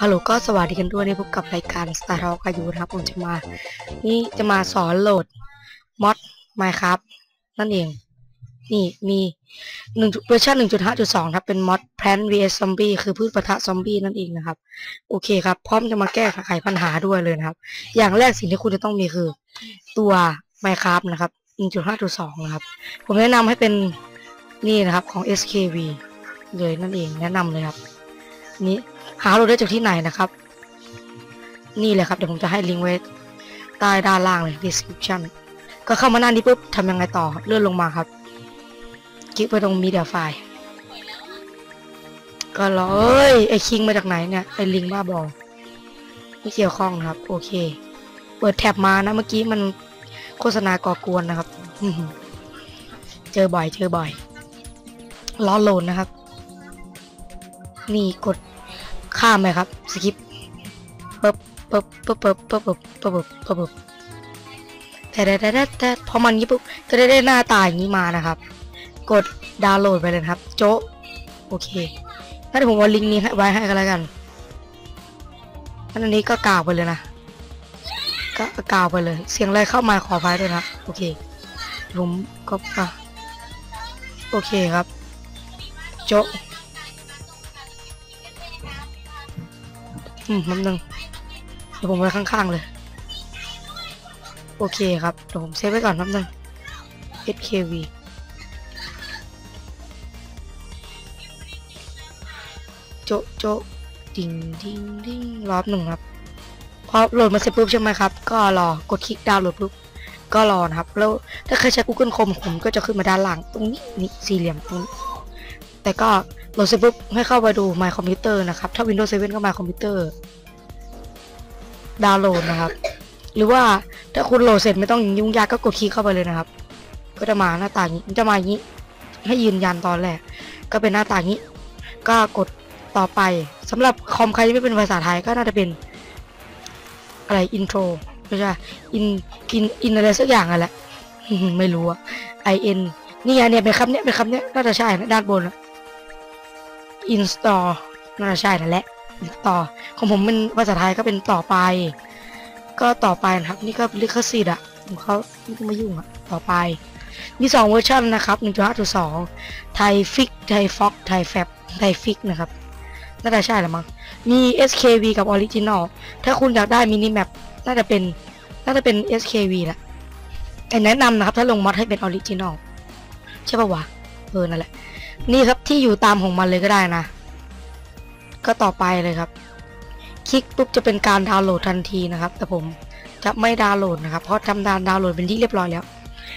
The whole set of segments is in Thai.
ฮัลโหลก็สวัสดีกันด้วยนี่พบกับรายการ Star Talk อายุนะครับ ผมจะมา นี่จะมาสอนโหลดมอด Minecraft นั่นเอง นี่มีหนึ่งเวอร์ชัน1.5.2ครับ เป็นมอด Plant vs Zombie คือพืชปะทะซอมบี้นั่นเองนะครับ โอเคครับ พร้อมจะมาแก้ไขปัญหาด้วยเลยนะครับ อย่างแรกสิ่งที่คุณจะต้องมีคือ ตัว Minecraft นะครับ1.5.2นะครับ ผมแนะนำให้เป็นนี่นะครับของ SKV เลยนั่นเองแนะนำเลยครับ นี้ หาโหลดได้จากที่ไหนนะครับ นี่เลยครับเดี๋ยวผมจะให้ลิงก์ไว้ใต้ด้านล่างเลย description ก็เข้ามาหน้านี้ปุ๊บทำยังไงต่อเลื่อนลงมาครับ คลิกไปตรง media file ก็รอเอ้ยไอคิงมาจากไหนเนี่ยไอลิงบ้าบอไม่เกี่ยวข้องครับ โอเค เปิดแท็บมานะเมื่อกี้มันโฆษณาก่อกวนนะครับเจอบ่อย เจอบ่อยล้อโหลดนะครับ นี่กด ข้ามไหมครับสกิปปึ๊บปึ๊บปึ๊บปึ๊บปึ๊บปึ๊บปึ๊บปึ๊บปึ๊บปึ๊บแต่แต่แต่แต่พอมันนี้ปุ๊บก็ได้ได้หน้าตาอย่างนี้มานะครับ กดดาวน์โหลดไปเลยครับ โจะโอเคงั้นผมว่าลิงก์นี้ให้ไว้ให้กันแล้วกันอันนี้ก็กล่าวไปเลยนะก็กล่าวไปเลย เสียงอะไรเข้ามาขอไฟด้วยนะโอเคผมก็โอเคครับ โจะ อืมแป๊บนึงเดี๋ยวผมไว้ข้างๆเลย โอเคครับ เดี๋ยวผมเซฟไว้ก่อนแป๊บนึง HKV โจะโจะดิงดิงดิงรอบหนึ่งครับพอโหลดมาเสร็จปุ๊บใช่ไหมครับ ก็รอกดคลิกดาวน์โหลดปุ๊บก็รอนะครับ แล้วถ้าใครใช้ Google Chrome ผมก็จะขึ้นมาด้านล่างตรงนี้นี่สี่เหลี่ยมตรงนี้แต่ก็ โหลดเสร็จปุ๊บให้เข้าไปดู My Computer นะครับ ถ้า Windows 7 ก็ My Computer ดาวน์โหลดนะครับ หรือว่าถ้าคุณโหลดเสร็จไม่ต้องยุ่งยากก็กดคลิกเข้าไปเลยนะครับ ก็จะมาหน้าต่างนี้จะมาอย่างนี้ ให้ยืนยันตอนแรก ก็เป็นหน้าต่างนี้ ก็กดต่อไปสำหรับคอมใครที่ไม่เป็นภาษาไทยก็น่าจะเป็น อะไรอินโทรไม่ใช่อินอินอินอะไรสักอย่างอะแหละไม่รู้อะ i n นี่ไงเนี่ยเป็นคำเนี้ยเป็นคำเนี้ยน่าจะใช่นะด้านบนอะ install น่าจะใช่นั่นแหละต่อของผมเป็นภาษาไทยก็เป็นต่อไป ก็ต่อไปนะครับ นี่ก็ลิขสิทธิ์อะของเขาไม่ยุ่งอะ ต่อไป มี 2 เวอร์ชันนะครับ1.5.2 ไทยฟิก ไทยฟ็อกไทยแฟบไทยฟิกนะครับ น่าจะใช่แหละมั้ง มี SKV กับ Original ถ้าคุณอยากได้มินิแมปน่าจะเป็น น่าจะเป็น SKV แหละแต่แนะนำนะครับ ถ้าลงมอดให้เป็น Original ใช่ปะวะ เออ นั่นแหละ นี่ครับที่อยู่ตามของมันเลยก็ได้นะ ก็ต่อไปเลยครับ คลิกปุ๊บจะเป็นการดาวน์โหลดทันทีนะครับ แต่ผมจะไม่ดาวน์โหลดนะครับ เพราะทำดานดาวน์โหลดเป็นที่เรียบร้อยแล้ว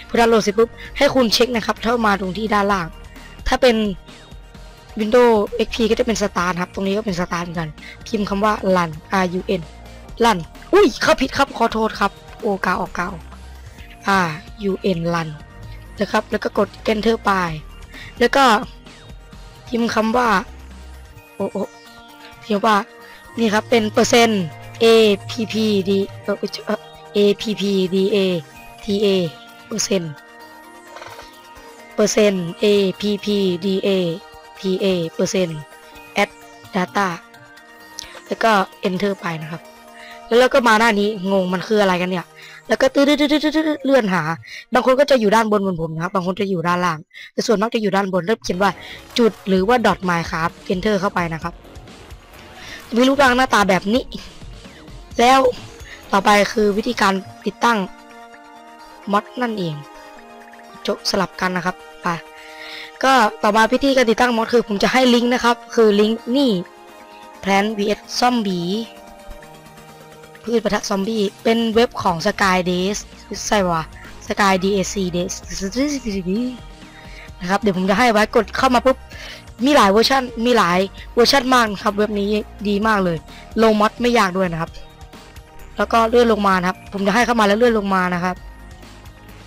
พอดาวน์โหลดเสร็จปุ๊บให้คุณเช็คนะครับถ้ามาตรงที่ด้านล่าง ถ้าเป็น Windows XP ก็จะเป็น Start ครับ ตรงนี้ก็เป็น Start เหมือนกัน พิมพ์คำว่า run r u n run อุ้ยเข้าผิดครับ ขอโทษครับ โอกาออกเก่าออก r u n run นะครับ แล้วก็กด enter ไป แล้วก็ พิมพ์คำว่าโอ้โอพิมพ์ว่านี่ครับเป็นเปอร์เซ็นต์ a p p d a p p d a t a เปอร์เซ็นต์เปอร์เซ็นต์ a p p d a t a เปอร์เซ็นต์ add data แล้วก็ enter ไปนะครับ แล้วเราก็มาหน้านี้งงมันคืออะไรกันเนี่ย แล้วก็ตื้อเลื่อนหา บางคนก็จะอยู่ด้านบนบนผมนะครับ บางคนจะอยู่ด้านล่าง แต่ส่วนมากจะอยู่ด้านบนเริ่มเขียนว่าจุดหรือว่า dot my ครับ enter เข้าไปนะครับมีรูปร่างหน้าตาแบบนี้ แล้วต่อไปคือวิธีการติดตั้งมอดนั่นเองจบสลับกันนะครับไปก็ต่อมาวิธีการติดตั้งมอดคือผมจะให้ลิงก์นะครับ คือลิงก์นี่ Plant vs Zombie พืชปะทะซอมบี้ เป็นเว็บของ Sky Days ใช่ปะ Sky DAC Days นะครับ เดี๋ยวผมจะให้ไว้กดเข้ามาปุ๊บ มีหลายเวอร์ชันมีหลายเวอร์ชันมากครับ เว็บนี้ดีมากเลย ลงมอดไม่ยากด้วยนะครับ แล้วก็เลื่อนลงมานะครับ ผมจะให้เข้ามาแล้วเลื่อนลงมานะครับ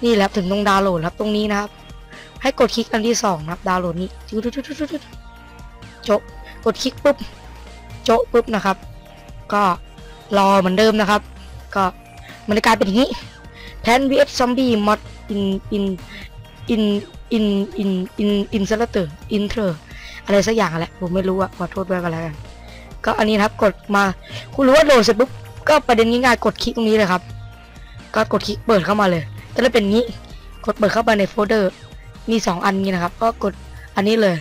นี่แหละถึงตรงดาวน์โหลดครับตรงนี้นะครับ ให้กดคลิกอันที่สองนะครับ ดาวน์โหลดนี้จะกดคลิกปุ๊บโจะปุ๊บนะครับ ก็ รอเหมือนเดิมนะครับ ก็มันจะกลายเป็นอย่างนี้แพน vs ซอมบี้มอดอินอินอินอินอินอินอินเซลเตอร์อินเทอร์อะไรสักอย่างแหละผมไม่รู้อะขอโทษด้วยกันแล้วกันก็อันนี้ครับกดมาคุณรู้ว่าโหลดเสร็จปุ๊บก็ประเด็นง่ายๆกดคลิกตรงนี้เลยครับ ก็กดคลิกเปิดเข้ามาเลยจะได้เป็นงี้กดเปิดเข้าไปในโฟลเดอร์มี 2 อันนี้นะครับ ก็กดอันนี้เลย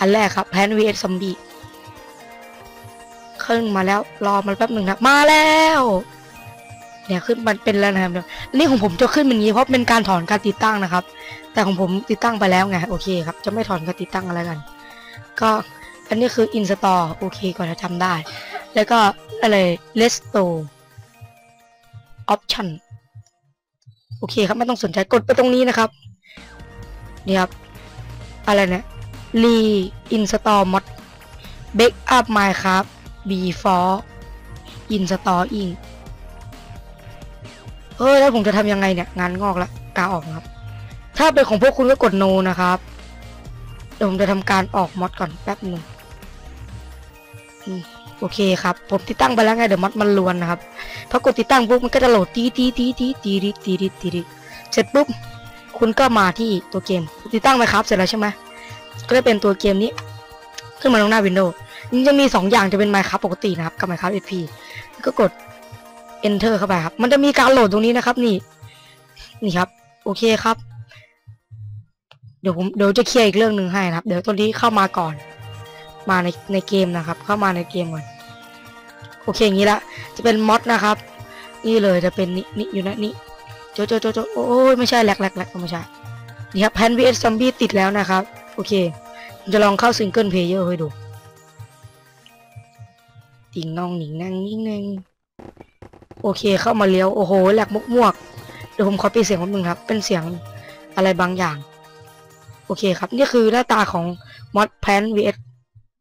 อันแรกครับแพนวีเอชซอมบี้ ขึ้นมาแล้ว รอมันแป๊บหนึ่งนะครับมาแล้ว เนี่ยขึ้นมันเป็นแล้วนะครับอันนี้ของผมจะขึ้นเป็นงี้เพราะเป็นการถอนการติดตั้งนะครับ แต่ของผมติดตั้งไปแล้วไงโอเคครับ จะไม่ถอนการติดตั้งอะไรกัน ก็อันนี้คือ install โอเคก่อนจะทำได้ แล้วก็อะไร restore option โอเคครับไม่ต้องสนใจกดไปตรงนี้นะครับนี่ครับอะไรเนี่ย re install mod backup minecraft before installing เฮ้ยแล้วผมจะทำยังไงเนี่ย งานงอกละกาออกครับ ถ้าเป็นของพวกคุณก็กด no นะครับเดี๋ยวผมจะทำการออกมอดก่อนแป๊บหนึ่งโอเคครับ ผมติดตั้งไปแล้วไงเดี๋ยวมอดมันลวนนะครับพอกดติดตั้งปุ๊บมันก็จะโหลดตีตีตีตีตีตีตีตีตีเสร็จปุ๊บคุณก็มาที่ตัวเกม ติดตั้งไหมครับ เสร็จแล้วใช่ไหมก็จะเป็นตัวเกมนี้ ขึ้นมาตรงหน้า Windows นี่ จะมี 2 อย่างจะเป็น Minecraft ปกตินะครับ กับ Minecraft SP ก็กด Enter เข้าไปครับ มันจะมีการโหลดตรงนี้นะครับ นี่ นี่ครับ โอเคครับ เดี๋ยวผมเดี๋ยวจะเคลียร์อีกเรื่องหนึ่งให้นะครับ เดี๋ยวตัวนี้เข้ามาก่อน มาในในเกมนะครับ เข้ามาในเกมก่อน โอเคอย่างนี้ละ จะเป็นมอดนะครับ นี่เลยจะเป็นนี่นี่อยู่นะนี่โจโจโจโจโอ้ยไม่ใช่แหลกแหลกแหลกไม่ใช่ นี่ครับแพน vs ซอมบี้ติดแล้วนะครับ โอเคผมจะลองเข้าซิงเกิลเพลเยอร์ให้ดู ติงน้องหนิงนั่งนิ่งนึงโอเคเข้ามาเลี้ยวโอ้โหแหลกมุกมวกเดี๋ยวผมขอปิดเสียงแป๊บนึงครับ เป็นเสียงอะไรบางอย่าง โอเคครับ นี่คือหน้าตาของมอดแพน vs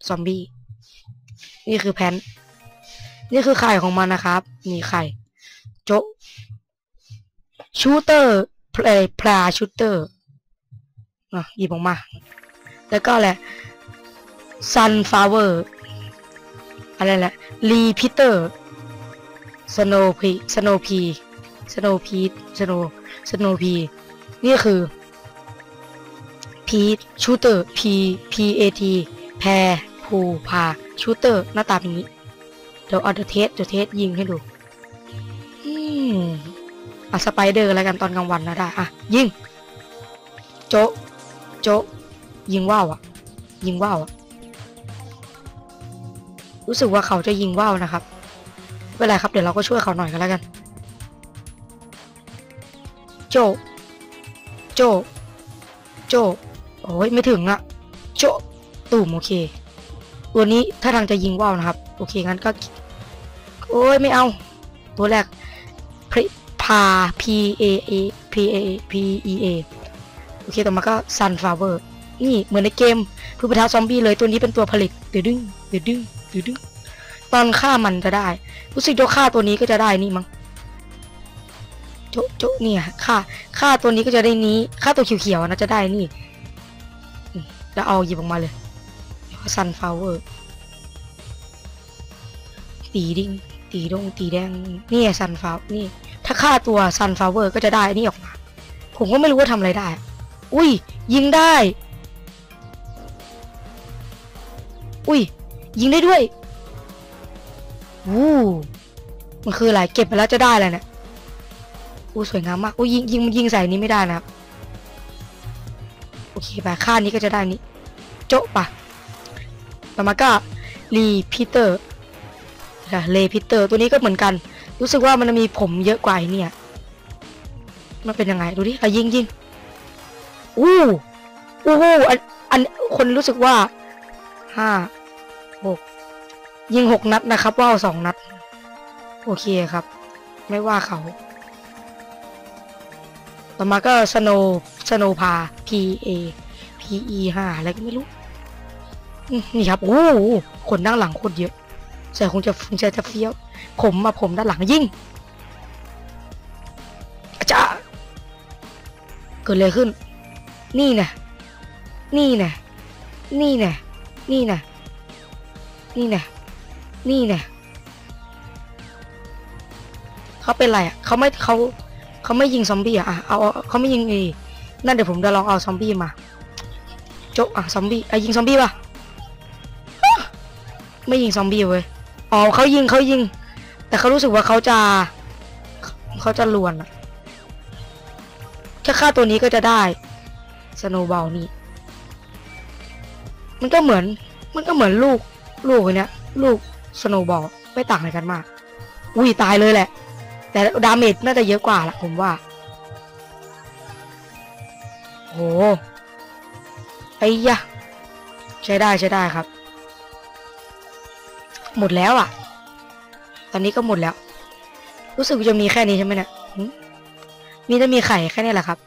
ซอมบี้นี่คือแพนนี่คือไข่ของมันนะครับมีไข่ โจะชูเตอร์เพลย์พลาชูเตอร์อะหยิบออกมา แล้วก็อะไรซันฟลาเวอร์ อะไรแหละรีพิเตอร์สโนพีสโนพีสโนพีสโนสโนพีนี่คือพีชูเตอร์พีพีเอทีแพรภูพาชูเตอร์หน้าตาเป็นอย่างนี้ เดี๋ยวเอาเดอะเทสเดอะเทสยิงให้ดูอืมเอาสไปเดอร์อะไรกันตอนกลางวันนะได้อะยิงโจะโจะยิงว่าวอะ ยิงว่าวอะ รู้สึกว่าเขาจะยิงว่าวนะครับไม่เป็นไรครับเดี๋ยวเราก็ช่วยเขาหน่อยกันแล้วกัน โจะโจะโจะโอ้ยไม่ถึงอะโจะตุ่มโอเค ตัวนี้ถ้าทางจะยิงว่าวนะครับ โอเคงั้นก็ โอ้ยไม่เอา ตัวแรกพริพา P A A P A P E A โอเคต่อมาก็ sunflower นี่เหมือนในเกมผู้พิทักษ์ซอมบี้เลยตัวนี้เป็นตัวผลิตเดือดดึงเดือดดึง ดือดดึงตอนฆ่ามันจะได้ รู้สึกจฆ่าตัวนี้ก็จะได้นี่มั้งโจโจเนี่ยฆ่าฆ่าตัวนี้ก็จะได้นี้ฆ่าตัวเขียวๆนะจะได้นี่แล้วเอาหยิบออกมาเลย sunflower ตีดิ้งตีดงตีแดงนี่ซันฟาวนี่ ถ้าฆ่าตัวซันฟลาวเวอร์ก็จะได้นี่ออกมา ผมก็ไม่รู้ว่าทำอะไรได้ อุ้ย ยิงได้ อุ้ย ยิงได้ด้วยวู้มันคืออะไรเก็บไปแล้วจะได้อะไรเนี่ยอู้สวยงามมากอู้ยิงยิงยิงใส่นี้ไม่ได้นะครับโอเคไปค่านี้ก็จะได้นี้โจ๊ะปะต่อมาก็รีพีเตอร์เลพิเตอร์ตัวนี้ก็เหมือนกัน รู้สึกว่ามันมีผมเยอะกว่าเนี่ยมันเป็นยังไงดูดิอะยิงยิงอู้อู้หูอันอันคนรู้สึกว่าห้า หกยิงหกนัดนะครับว่าวสองนัด โอเคครับ ไม่ว่าเขา ต่อมาก็สโนสโนพา P A P E ห้าอะไรก็ไม่รู้ นี่ครับ โอ้โหคนนั่งหลังโคตรเยอะใส่คงจะคงจะจะเฟี้ยว ผมมาผมด้านหลังยิงอาจารย์เกิดอะไรขึ้น นี่นะนี่นะนี่นะนี่นะ นี่นะนี่นะเขาเป็นไรอะเขาไม่เขาเขาไม่ยิงซอมบี้อะเอาเขาไม่ยิงเอนั่นเดี๋ยวผมจะลองเอาซอมบี้มาโจะอะซอมบี้ไอะยิงซอมบี้ป่ะไม่ยิงซอมบี้เว้ยอ๋อเขายิงเขายิง แต่เขารู้สึกว่าเขาจะเขาจะลวนอะแค่ฆ่าตัวนี้ก็จะได้สโนว์บอลนี่มันก็เหมือน มันก็เหมือนลูก ลูกคนเนี้ย ลูกสโนบอลไม่ต่างอะไรกันมาก อุ้ยตายเลยแหละ แต่ดาเมจน่าจะเยอะกว่าละผมว่าโหไอ้ยะ ใช้ได้ใช้ได้ครับ หมดแล้วอะ ตอนนี้ก็หมดแล้ว รู้สึกจะมีแค่นี้ใช่ไหมเนี่ยมีจะมีไข่แค่นี้แหละครับ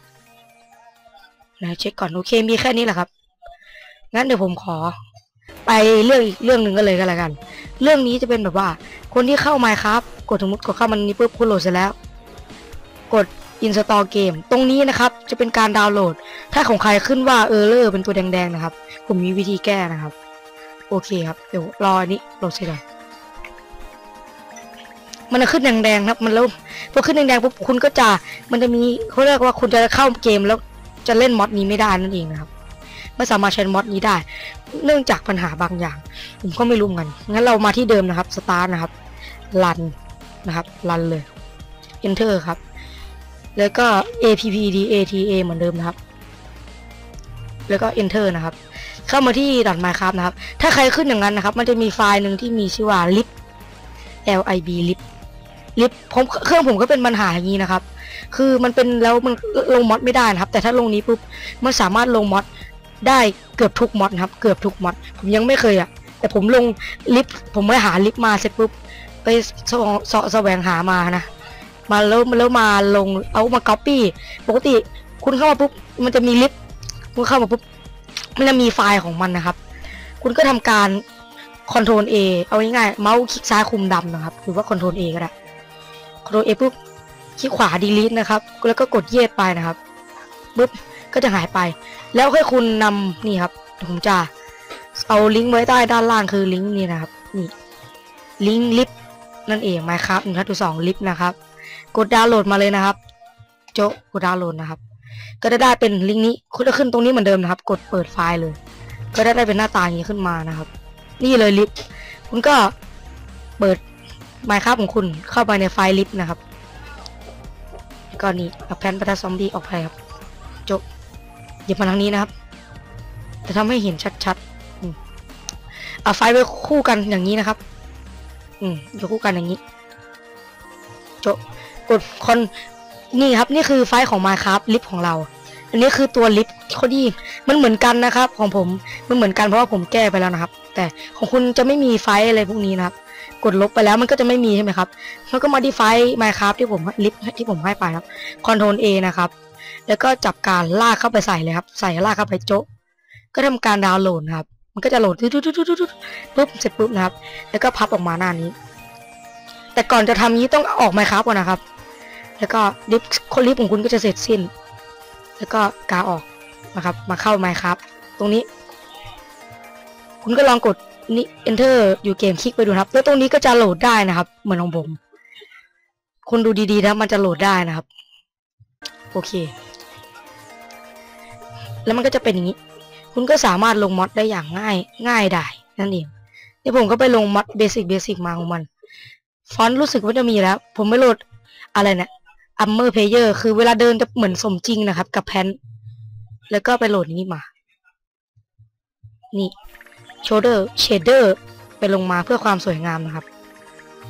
นะเช็คก่อนโอเคมีแค่นี้แหละครับ งั้นเดี๋ยวผมขอ ไปเรื่องอีกเรื่องหนึ่งก็เลยก็แล้วกัน เรื่องนี้จะเป็นแบบว่า คนที่เข้ามาครับ กดสมมติกดเข้ามันนี้ปุ๊บคุณโหลดเสร็จแล้ว กด install เกมตรงนี้นะครับ จะเป็นการดาวน์โหลด ถ้าของใครขึ้นว่าเออร์เลอร์เป็นตัวแดงๆนะครับ ผมมีวิธีแก้นะครับ โอเคครับเดี๋ยวรออันนี้โหลดเสร็จก่อนมันจะขึ้นแดงๆครับ มันแล้วพอขึ้นแดงๆปุ๊บคุณก็จะมันจะมีเขาเรียกว่าคุณจะเข้าเกมแล้วจะเล่นมอดนี้ไม่ได้นั่นเองนะครับ ไม่สามารถใช้มอดนี้ได้ เนื่องจากปัญหาบางอย่าง ผมก็ไม่รู้เหมือนกันงั้นเรามาที่เดิมนะครับสตาร์นะครับรันนะครับรันเลย enter ครับ แล้วก็ appdata เหมือนเดิมนะครับ แล้วก็ enter นะครับ เข้ามาที่ดัด Minecraft นะครับ ถ้าใครขึ้นอย่างนั้นนะครับ มันจะมีไฟล์หนึ่งที่มีชื่อว่า lib lib lib lib ผมเครื่องผมก็เป็นปัญหาอย่างนี้นะครับ คือมันเป็นแล้วมันลงมอดไม่ได้นะครับ แต่ถ้าลงนี้ปุ๊บมันสามารถลงมอด ได้เกือบทุกมอดครับ เกือบทุกมอดผมยังไม่เคยอะแต่ผมลงลิฟต์ผมไปหาลิฟต์มาเสร็จปุ๊บไปสวสแสวงหามานะ มาแล้วแล้วมาลงเอามาก๊อปปี้ปกติคุณเข้ามาปุ๊บมันจะมีลิฟต์คุณเข้ามาปุ๊บมันจะมีไฟล์ของมันนะครับ คุณก็ทำการ Ctrl A เอเอาง่ายๆเมาส์คลิกซ้ายคุมดำนะครับ หรือว่า Ctrl A ก็ได้ Ctrl A ปุ๊บคลิกขวา delete นะครับ แล้วก็กดเย็ดไปนะครับปุ๊บ ก็จะหายไป แล้วให้คุณนำนี่ครับผมจะเอาลิงก์ไว้ใต้ด้านล่างคือลิงก์นี่นะครับนี่ลิงก์ลิฟนั่นเองไหมครับหนึ่งทัสองลิฟนะครับ กดดาวน์โหลดมาเลยนะครับ โจะกดดาวน์โหลดนะครับ ก็จะได้เป็นลิงก์นี้คุณจะขึ้นตรงนี้เหมือนเดิมนะครับ กดเปิดไฟล์เลย ก็ได้ได้เป็นหน้าตาอย่างนี้ขึ้นมานะครับ นี่เลยลิฟคุณก็เปิด Minecraft ของคุณเข้าไปในไฟล์ลิฟนะครับแล้วก็นี่เอาแพนประทัดซอมบี้ออกไปครับจบ หยิบมาทางนี้นะครับ จะทำให้เห็นชัดๆอืมเอาไฟไว้คู่กันอย่างนี้นะครับ อืมอยู่คู่กันอย่างนี้โจกดคอนนี่ครับ นี่คือไฟของ Minecraft ลิฟของเรา อันนี้คือตัวลิฟต์คนที่มันเหมือนกันนะครับ ของผมมันเหมือนกันเพราะว่าผมแก้ไปแล้วนะครับ แต่ของคุณจะไม่มีไฟอะไรพวกนี้นะครับ กดลบไปแล้วมันก็จะไม่มีใช่ไหมครับแล้วก็มาที่ไฟล์ Minecraft ที่ผมลิฟที่ผมให้ไปครับ Ctrl A นะครับ แล้วก็จับการลากเข้าไปใส่เลยครับ ใส่ลากเข้าไปโจะก็ทำการดาวน์โหลดนะครับ มันก็จะโหลดตุ๊ดๆปุ๊บเสร็จปุ๊บนะครับ แล้วก็พับออกมาหน้านี้ แต่ก่อนจะทำนี้ต้องออกไมค์ครับก่อนนะครับ แล้วก็ลิฟคนลิฟของคุณก็จะเสร็จสิ้น แล้วก็กาออกนะครับ มาเข้าไมค์ครับ ตรงนี้ คุณก็ลองกดนี่ enter อยู่เกมคลิกไปดูครับ แล้วตรงนี้ก็จะโหลดได้นะครับ เหมือนของผม คุณดูดีๆนะมันจะโหลดได้นะครับ โอเค แล้วมันก็จะเป็นอย่างนี้ คุณก็สามารถลงมอดได้อย่างง่าย ง่ายได้ นั่นเองนี่ผมก็ไปลงมอดเบสิกเบสิกมาของมัน ฟอนต์รู้สึกว่าจะมีแล้ว ผมไม่โหลดอะไรเนี่ยอัมเมอร์เพเยอร์คือเวลาเดินจะเหมือนสมจริงนะครับ กับแพนแล้วก็ไปโหลดนี้มา นี่โชเดอร์เชเดอร์ไปลงมาเพื่อความสวยงามนะครับ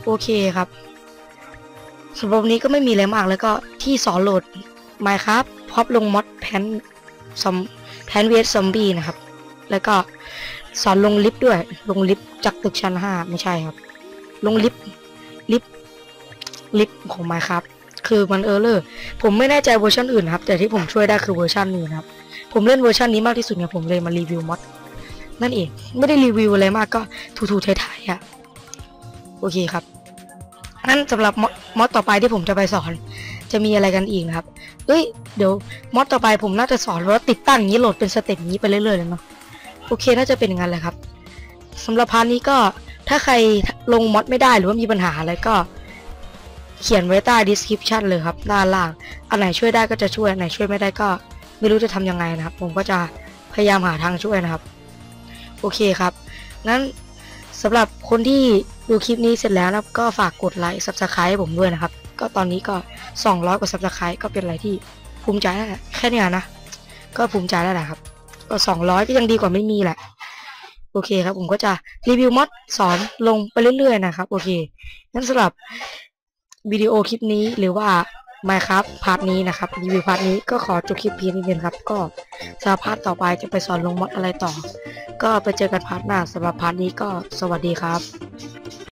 โอเคครับสำหรับนนี้ก็ไม่มีอะไรมากแล้วก็ที่สอนโหลด Minecraft พอบลงมอดแพนซอมแพนเวสซอมบี้นะครับ แล้วก็สอนลงลิฟต์ด้วย ลงลิฟต์จากตึกชั้นห้าไม่ใช่ครับ ลงลิฟต์ลิฟต์ลิฟต์ของ Minecraft คือมันเออร์เลอร์ผมไม่แน่ใจเวอร์ชันอื่นครับ แต่ที่ผมช่วยได้คือเวอร์ชันนี้นะครับ ผมเล่นเวอร์ชันนี้มากที่สุดเนี่ยผมเลยมารีวิวมอดนั่นเอง ไม่ได้รีวิวอะไรมากก็ทูๆถ่ายๆอะโอเคครับ นั่นสำหรับมอดต่อไปที่ผมจะไปสอน จะมีอะไรกันอีกนะครับ เอ้ย เดี๋ยวมอดต่อไปผมน่าจะสอนว่าติดตั้งอย่างนี้โหลดเป็นสเต็ปนี้ไปเรื่อยๆเลยเนาะ โอเค น่าจะเป็นอย่างนั้นแหละครับสำหรับพาร์ทนี้ก็ถ้าใครลงมอดไม่ได้หรือว่ามีปัญหาอะไรก็ เขียนไว้ใต้ description เลยครับด้านล่าง อันไหนช่วยได้ก็จะช่วย อันไหนช่วยไม่ได้ก็ ไม่รู้จะทำยังไงนะครับ ผมก็จะพยายามหาทางช่วยนะครับ โอเคครับ งั้นสำหรับคนที่ ดูคลิปนี้เสร็จแล้วนะก็ฝากกดไลค์ subscribe ให้ผมด้วยนะครับ ก็ตอนนี้ก็ 200 กว่า subscribe ก็เป็นอะไรที่ภูมิใจแล้วแแค่เนี้ยนะ ก็ภูมิใจแล้วแหละครับ ก็ 200 ก็ยังดีกว่าไม่มีแหละ โอเคครับ ผมก็จะรีวิวมอดสอนลงไปเรื่อยๆนะครับ โอเคงั้นสำหรับวิดีโอคลิปนี้หรือว่า ไม่ครับพาร์ทนี้นะครับรีวิวพาร์ทนี้ก็ขอจบคลิปเพียงนี้เองครับ ก็สำหรับพาร์ทต่อไปจะไปสอนลงมอดอะไรต่อ ก็ไปเจอกันพาร์ทหน้าสำหรับพาร์ทนี้ก็สวัสดีครับ